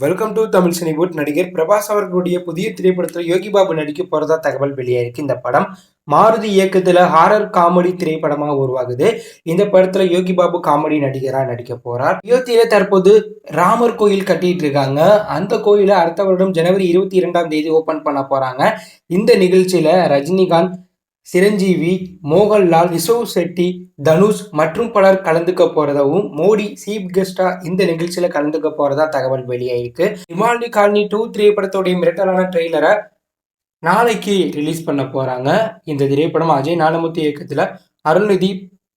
Welcome to Tamil Cinewood நடிகர் பிரபாஸ் அவர்களுடைய புதிய திரைப்படத்தில் யோகி பாபு நடிக்க போறதா தகவல் வெளியாயிருக்கு. இந்த படம் மாருதி இயக்கத்துல ஹாரர் காமெடி திரைப்படமாக உருவாகுது. இந்த படத்துல யோகி பாபு காமெடி நடிகரா நடிக்க போறார். அயோத்தியில தற்போது ராமர் கோயில் கட்டிட்டு இருக்காங்க. அந்த கோயிலை அடுத்த வருடம் ஜனவரி இருபத்தி இரண்டாம் தேதி ஓபன் பண்ண போறாங்க. இந்த நிகழ்ச்சியில ரஜினிகாந்த் சிரஞ்சீவி மோகன்லால் ரிஷவ் செட்டி தனுஷ் மற்றும் பலர் கலந்துக்க போறதாவும் மோடி சீஃப் கெஸ்டா இந்த நிகழ்ச்சியில கலந்துக்க போறதா தகவல் வெளியாயிருக்கு. இமாலி காலனி டூ திரைப்படத்தோடைய மிரட்டலான ட்ரெய்லரை நாளைக்கு ரிலீஸ் பண்ண போறாங்க. இந்த திரைப்படம் அஜய் நானமுத்து இயக்கத்துல அருள்நிதி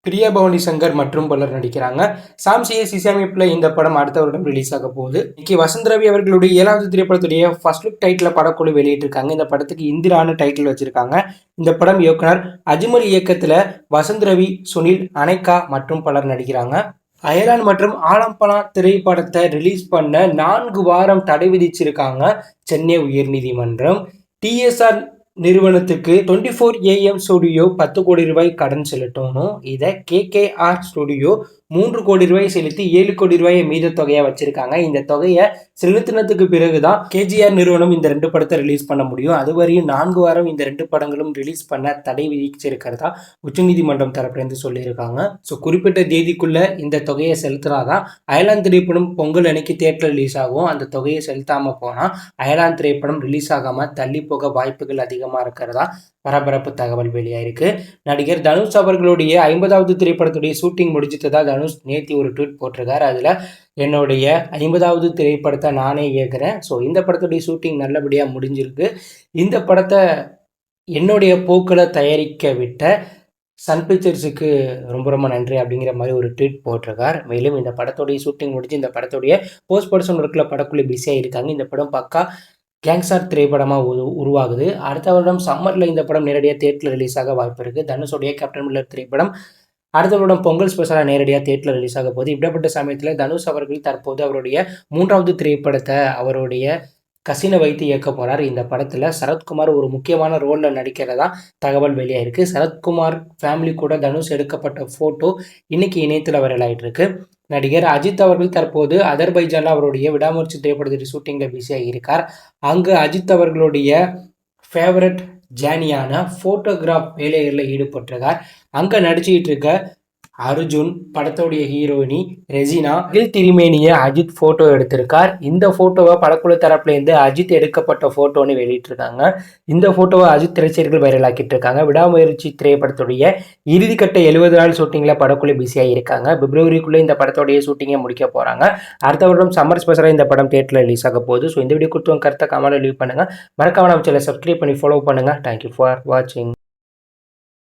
பிரியா பவானி சங்கர் மற்றும் பலர் நடிக்கிறாங்க. சாம்சியை சிஎஸ் இந்த படம் அடுத்த வருடம் ரிலீஸ் ஆக போகுது. இன்னைக்கு வசந்த் ரவி அவர்களுடைய ஏழாவது திரைப்படத்துடைய ஃபர்ஸ்ட் லுக் டைட்டில் படக்குழு வெளியிட்டிருக்காங்க. இந்த படத்துக்கு இந்திரான டைட்டில் வச்சிருக்காங்க. இந்த படம் இயக்குனர் அஜ்மல் இயக்கத்தில் வசந்த் ரவி சுனில் அனைக்கா மற்றும் பலர் நடிக்கிறாங்க. அயலான் மற்றும் ஆலம்பனா திரைப்படத்தை ரிலீஸ் பண்ண நான்கு வாரம் தடை விதிச்சிருக்காங்க சென்னை உயர்நீதிமன்றம். டிஎஸ்ஆர் நிறுவனத்துக்கு டுவெண்ட்டி ஃபோர் ஏஎம் ஸ்டுடியோ பத்து கோடி ரூபாய் கடன் செலுத்தணும். இதை கேகேஆர் ஸ்டுடியோ மூன்று கோடி ரூபாய் செலுத்தி ஏழு கோடி ரூபாயை மீத தொகையை வச்சிருக்காங்க. இந்த தொகையை செலுத்தினதுக்கு பிறகுதான் கேஜிஆர் நிறுவனம் இந்த ரெண்டு படத்தை ரிலீஸ் பண்ண முடியும். அதுவரையும் நான்கு வாரம் இந்த ரெண்டு படங்களும் ரிலீஸ் பண்ண தடை விதிச்சிருக்கிறதா உச்சநீதிமன்றம் தரப்பிலிருந்து சொல்லியிருக்காங்க. ஸோ குறிப்பிட்ட தேதிக்குள்ள இந்த தொகையை செலுத்தினாதான் அயலாந்து திரைப்படம் பொங்கல் அன்னைக்கு தேட்டர் ரிலீஸ் ஆகும். அந்த தொகையை செலுத்தாம போனா அயலாந்து திரைப்படம் ரிலீஸ் ஆகாம தள்ளி போக வாய்ப்புகள் அதிகமா இருக்கிறதா பரபரப்பு தகவல் வெளியாயிருக்கு. நடிகர் தனுஷ் அவர்களுடைய ஐம்பதாவது திரைப்படத்துடைய ஷூட்டிங் முடிச்சிட்டதா தனுஷ் நேத்தி ஒரு ட்வீட் போட்டிருக்காரு. அதில் என்னுடைய ஐம்பதாவது திரைப்படத்தை நானே இயக்குறேன். ஸோ இந்த படத்துடைய ஷூட்டிங் நல்லபடியாக முடிஞ்சிருக்கு. இந்த படத்தை என்னுடைய போக்களை தயாரிக்க விட்ட சன் பிக்சர்ஸுக்கு ரொம்ப ரொம்ப நன்றி அப்படிங்கிற மாதிரி ஒரு ட்வீட் போட்டிருக்கார். மேலும் இந்த படத்துடைய ஷூட்டிங் முடிஞ்சு இந்த படத்துடைய போஸ்ட் ப்ரொடக்ஷன் ஒர்க்கில் படக்குள்ளே பிஸியாக இருக்காங்க இந்த படம் பக்கா கேங்ஸ்டார் திரைப்படமாக உரு உருவாகுது. அடுத்த வருடம் சம்மரில் இந்த படம் நேரடியாக தேட்டில் ரிலீஸ் ஆக வாய்ப்பு இருக்குது தனுஷோடைய கேப்டன் மில்லர் திரைப்படம். அடுத்த வருடம் பொங்கல் ஸ்பெஷலாக நேரடியாக தேட்டில் ரிலீஸ் ஆக போகுது. இப்படிப்பட்ட சமயத்தில் தனுஷ் அவர்கள் தற்போது அவருடைய மூன்றாவது திரைப்படத்தை அவருடைய கசினை வைத்து இயக்க போகிறார் இந்த படத்தில் சரத்குமார் ஒரு முக்கியமான ரோலில் நடிக்கிறதா தகவல் வெளியாயிருக்கு. சரத்குமார் ஃபேமிலி கூட தனுஷ் எடுக்கப்பட்ட ஃபோட்டோ இன்றைக்கி இணையத்தில் வைரலாயிட்டு இருக்கு நடிகர் அஜித் அவர்கள் தற்போது அதர்பைஜானில் அவருடைய விடாமுயற்சி திரைப்படத்தில் ஷூட்டிங்கில் பிஸியாக இருக்கார் அங்கு அஜித் அவர்களுடைய ஃபேவரட் ஜேனியான ஃபோட்டோகிராஃப் வேலைகளில் ஈடுபட்டிருக்கார். அங்கே நடிச்சுக்கிட்டு இருக்க அர்ஜுன் படத்தோடைய ஹீரோயினி ரெஜினா அகில் திருமேனிய அஜித் ஃபோட்டோ எடுத்திருக்கார். இந்த ஃபோட்டோவை படக்குழு தரப்புலேருந்து அஜித் எடுக்கப்பட்ட ஃபோட்டோன்னு வெளியிட்டிருக்காங்க. இந்த ஃபோட்டோவை அஜித் திரைச்சர்கள் வைரலாக்கிட்டு இருக்காங்க விடாமுயற்சி திரைப்படத்துடைய இறுதிக்கட்ட எழுபது நாள் ஷூட்டிங்கில் படக்குழு பிஸியாக இருக்காங்க பிப்ரவரிக்குள்ளே இந்த படத்தோடைய ஷூட்டிங்கை முடிக்க போகிறாங்க அடுத்த வருடம் சம்மர் ஸ்பெஷலாக இந்த படம் தேட்டரில் ரிலீஸ் ஆக போகுது. ஸோ இந்த வீடியோ கொடுத்தவங்க கருத்தை கமெண்ட் லீவ் பண்ணுங்கள் மறக்காம நம்ம சேனலை சப்ஸ்கிரைப் பண்ணி ஃபாலோ பண்ணுங்கள் தேங்க்யூ ஃபார் வாட்சிங்